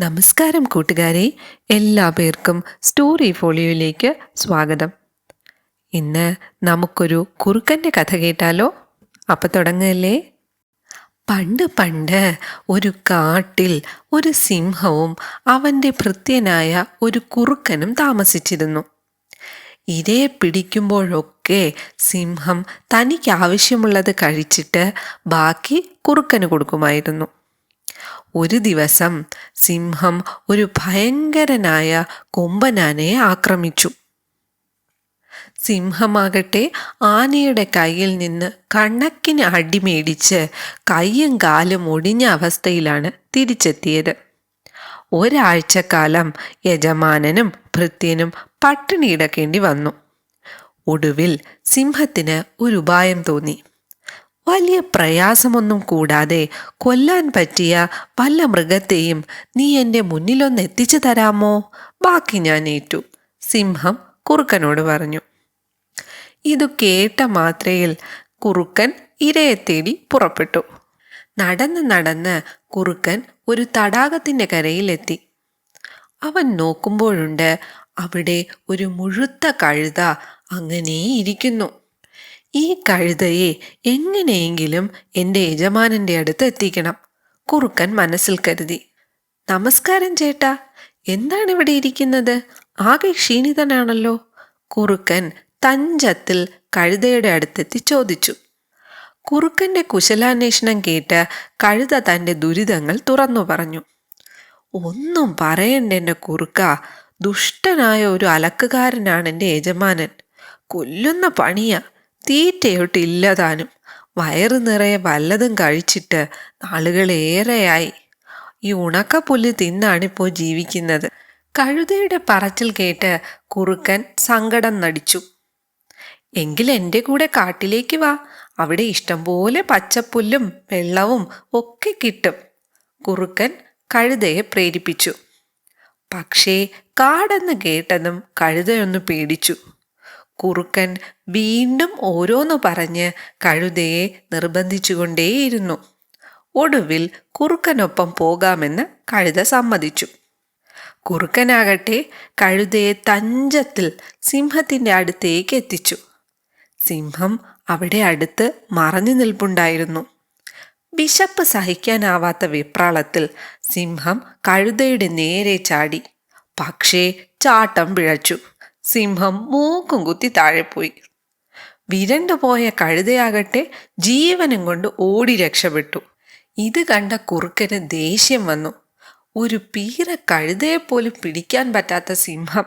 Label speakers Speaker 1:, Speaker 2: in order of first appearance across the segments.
Speaker 1: നമസ്കാരം കൂട്ടുകാരെ എല്ലാ പേർക്കും സ്റ്റോറി ഫോളിയോയിലേക്ക് സ്വാഗതം. ഇന്ന് നമുക്കൊരു കുറുക്കന്റെ കഥ കേട്ടാലോ? അപ്പം തുടങ്ങല്ലേ? പണ്ട് പണ്ട് ഒരു കാട്ടിൽ ഒരു സിംഹവും അവന്റെ ഭൃത്യനായ ഒരു കുറുക്കനും താമസിച്ചിരുന്നു. ഇരയെ പിടിക്കുമ്പോഴൊക്കെ സിംഹം തനിക്ക് ആവശ്യമുള്ളത് കഴിച്ചിട്ട് ബാക്കി കുറുക്കന് കൊടുക്കുമായിരുന്നു. ഒരു ദിവസം സിംഹം ഒരു ഭയങ്കരനായ കൊമ്പനാനയെ ആക്രമിച്ചു. സിംഹമാകട്ടെ ആനയുടെ കയ്യിൽ നിന്ന് കണക്കിന് അടിമേടിച്ച് കൈയും കാലും ഒടിഞ്ഞ അവസ്ഥയിലാണ് തിരിച്ചെത്തിയത്. ഒരാഴ്ചക്കാലം യജമാനനും ഭൃത്യനും പട്ടിണി കിടക്കേണ്ടി വന്നു. ഒടുവിൽ സിംഹത്തിന് ഒരു ഉപായം തോന്നി. വലിയ പ്രയാസമൊന്നും കൂടാതെ കൊല്ലാൻ പറ്റിയ വല്ല മൃഗത്തെയും നീ എന്റെ മുന്നിലൊന്ന് എത്തിച്ചു തരാമോ? ബാക്കി ഞാൻ ഏറ്റു സിംഹം കുറുക്കനോട് പറഞ്ഞു. ഇതു കേട്ട മാത്രയിൽ കുറുക്കൻ ഇരയെ തേടി പുറപ്പെട്ടു. നടന്ന് നടന്ന് കുറുക്കൻ ഒരു തടാകത്തിന്റെ കരയിലെത്തി. അവൻ നോക്കുമ്പോഴുണ്ട് അവിടെ ഒരു മുഴുത്ത കഴുത അങ്ങനെ ഇരിക്കുന്നു ഈ കഴുതയെ എങ്ങനെയെങ്കിലും എന്റെ യജമാനന്റെ അടുത്ത് എത്തിക്കണം കുറുക്കൻ മനസ്സിൽ കരുതി. നമസ്കാരം ചേട്ടാ. എന്താണ് ഇവിടെ ഇരിക്കുന്നത്? ആകെ ക്ഷീണിതനാണല്ലോ. കുറുക്കൻ തഞ്ചത്തിൽ കഴുതയുടെ അടുത്തെത്തി ചോദിച്ചു. കുറുക്കന്റെ കുശലാന്വേഷണം കേട്ട് കഴുത തന്റെ ദുരിതങ്ങൾ തുറന്നു പറഞ്ഞു. ഒന്നും പറയണ്ട എന്റെ കുറുക്ക. ദുഷ്ടനായ ഒരു അലക്കുകാരനാണ് എന്റെ യജമാനൻ. കൊല്ലുന്ന പണിയാ. തീറ്റയൊട്ടില്ലതാനും. വയറ് നിറയെ വല്ലതും കഴിച്ചിട്ട് നാളുകളേറെയായി ഈ ഉണക്കപ്പുല്ല് തിന്നാണിപ്പോൾ ജീവിക്കുന്നത്. കഴുതയുടെ പറച്ചിൽ കേട്ട് കുറുക്കൻ സങ്കടം നടിച്ചു. എങ്കിൽ എന്റെ കൂടെ കാട്ടിലേക്ക് വാ. അവിടെ ഇഷ്ടംപോലെ പച്ചപ്പുല്ലും വെള്ളവും ഒക്കെ കിട്ടും കുറുക്കൻ കഴുതയെ പ്രേരിപ്പിച്ചു. പക്ഷേ കാടെന്ന് കേട്ടതും കഴുതയൊന്ന് പേടിച്ചു. കുറുക്കൻ വീണ്ടും ഓരോന്ന് പറഞ്ഞ് കഴുതയെ നിർബന്ധിച്ചുകൊണ്ടേയിരുന്നു. ഒടുവിൽ കുറുക്കനൊപ്പം പോകാമെന്ന് കഴുത സമ്മതിച്ചു. കുറുക്കനാകട്ടെ കഴുതയെ തഞ്ചത്തിൽ സിംഹത്തിന്റെ അടുത്തേക്ക് എത്തിച്ചു. സിംഹം അവിടെ അടുത്ത് മറഞ്ഞു നിൽപ്പുണ്ടായിരുന്നു. വിശപ്പ് സഹിക്കാനാവാത്ത വിപ്രാളത്തിൽ സിംഹം കഴുതയുടെ നേരെ ചാടി പക്ഷേ ചാട്ടം പിഴച്ചു. സിംഹം മൂക്കും കുത്തി താഴെപ്പോയി വിരണ്ടുപോയ കഴുതയാകട്ടെ ജീവനും കൊണ്ട് ഓടി രക്ഷപ്പെട്ടു. ഇത് കണ്ട കുറുക്കന് ദേഷ്യം വന്നു. ഒരു പീര കഴുതയെപ്പോലും പിടിക്കാൻ പറ്റാത്ത സിംഹം.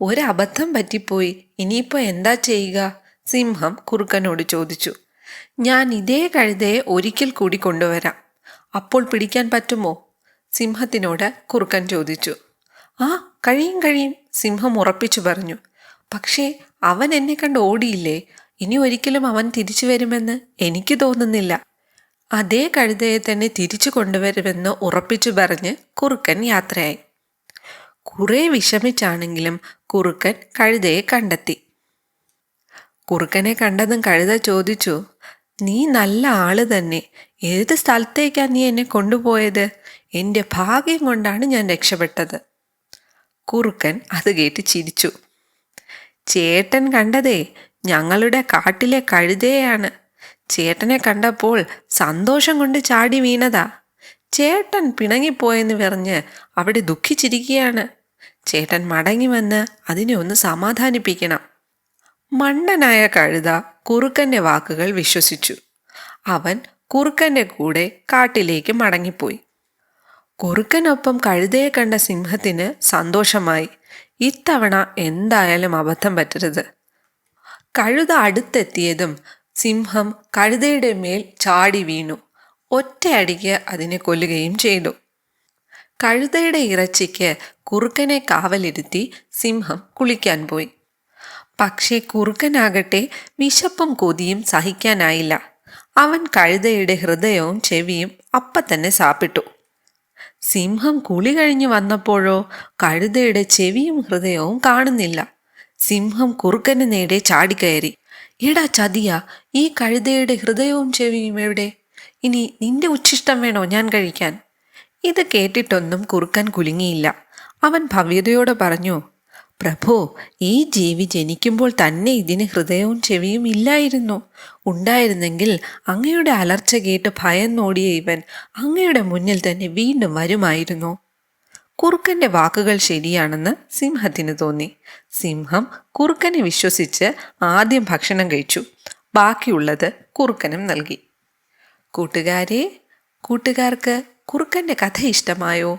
Speaker 1: ഒരബദ്ധം പറ്റിപ്പോയി. ഇനിയിപ്പോൾ എന്താ ചെയ്യുക? സിംഹം കുറുക്കനോട് ചോദിച്ചു. ഞാൻ ഇതേ കഴുതയെ ഒരിക്കൽ കൂടി കൊണ്ടുവരാം. അപ്പോൾ പിടിക്കാൻ പറ്റുമോ? സിംഹത്തിനോട് കുറുക്കൻ ചോദിച്ചു. ആ കഴിയും കഴിയും സിംഹം ഉറപ്പിച്ചു പറഞ്ഞു. പക്ഷേ അവൻ എന്നെ കണ്ട് ഓടിയില്ലേ? ഇനി ഒരിക്കലും അവൻ തിരിച്ചു വരുമെന്ന് എനിക്ക് തോന്നുന്നില്ല. അതേ കഴുതയെ തന്നെ തിരിച്ചു കൊണ്ടുവരുമെന്ന് ഉറപ്പിച്ചു പറഞ്ഞ് കുറുക്കൻ യാത്രയായി. കുറെ വിഷമിച്ചാണെങ്കിലും കുറുക്കൻ കഴുതയെ കണ്ടെത്തി. കുറുക്കനെ കണ്ടതും കഴുത ചോദിച്ചു നീ നല്ല ആൾ തന്നെ. ഏത് സ്ഥലത്തേക്കാണ് നീ എന്നെ കൊണ്ടുപോയത്? എന്റെ ഭാഗ്യം കൊണ്ടാണ് ഞാൻ രക്ഷപ്പെട്ടത്. കുറുക്കൻ അത് കേട്ട് ചിരിച്ചു. ചേട്ടൻ കണ്ടതേ ഞങ്ങളുടെ കാട്ടിലെ കഴുതയാണ് ചേട്ടനെ കണ്ടപ്പോൾ സന്തോഷം കൊണ്ട് ചാടി വീണതാ. ചേട്ടൻ പിണങ്ങിപ്പോയെന്ന് പറഞ്ഞ് അവിടെ ദുഃഖിച്ചിരിക്കുകയാണ്. ചേട്ടൻ മടങ്ങി വന്ന് അതിനെ ഒന്ന് സമാധാനിപ്പിക്കണം. മണ്ടനായ കഴുത കുറുക്കന്റെ വാക്കുകൾ വിശ്വസിച്ചു. അവൻ കുറുക്കന്റെ കൂടെ കാട്ടിലേക്ക് മടങ്ങിപ്പോയി. കുറുക്കനൊപ്പം കഴുതയെ കണ്ട സിംഹത്തിന് സന്തോഷമായി. ഇത്തവണ എന്തായാലും അബദ്ധം പറ്റരുത്. കഴുത അടുത്തെത്തിയതും സിംഹം കഴുതയുടെ മേൽ ചാടി വീണു. ഒറ്റയടിക്ക് അതിനെ കൊല്ലുകയും ചെയ്തു. കഴുതയുടെ ഇറച്ചിക്ക് കുറുക്കനെ കാവലിരുത്തി സിംഹം കുളിക്കാൻ പോയി. പക്ഷേ കുറുക്കനാകട്ടെ വിശപ്പും കൊതിയും സഹിക്കാനായില്ല. അവൻ കഴുതയുടെ ഹൃദയവും ചെവിയും അപ്പത്തന്നെ സാപ്പിട്ടു. സിംഹം കുളി കഴിഞ്ഞു വന്നപ്പോഴോ കഴുതയുടെ ചെവിയും ഹൃദയവും കാണുന്നില്ല. സിംഹം കുറുക്കന് നേരെ ചാടിക്കയറി. എടാ ചതിയ ഈ കഴുതയുടെ ഹൃദയവും ചെവിയും എവിടെ? ഇനി നിന്റെ ഉച്ഛിഷ്ടം വേണോ ഞാൻ കഴിക്കാൻ? ഇത് കേട്ടിട്ടൊന്നും കുറുക്കൻ കുലുങ്ങിയില്ല. അവൻ ഭവ്യതയോടെ പറഞ്ഞു പ്രഭു ഈ ജീവി ജനിക്കുമ്പോൾ തന്നെ ഇതിന് ഹൃദയവും ചെവിയും ഇല്ലായിരുന്നു. ഉണ്ടായിരുന്നെങ്കിൽ അങ്ങയുടെ അലർച്ച കേട്ട് ഭയന്നോടിയ ഇവൻ അങ്ങയുടെ മുന്നിൽ തന്നെ വീണ്ടും വരുമായിരുന്നു. കുറുക്കന്റെ വാക്കുകൾ ശരിയാണെന്ന് സിംഹത്തിന് തോന്നി. സിംഹം കുറുക്കനെ വിശ്വസിച്ച് ആദ്യം ഭക്ഷണം കഴിച്ചു. ബാക്കിയുള്ളത് കുറുക്കനും നൽകി. കൂട്ടുകാരെ കൂട്ടുകാർക്ക് കുറുക്കന്റെ കഥ ഇഷ്ടമായോ?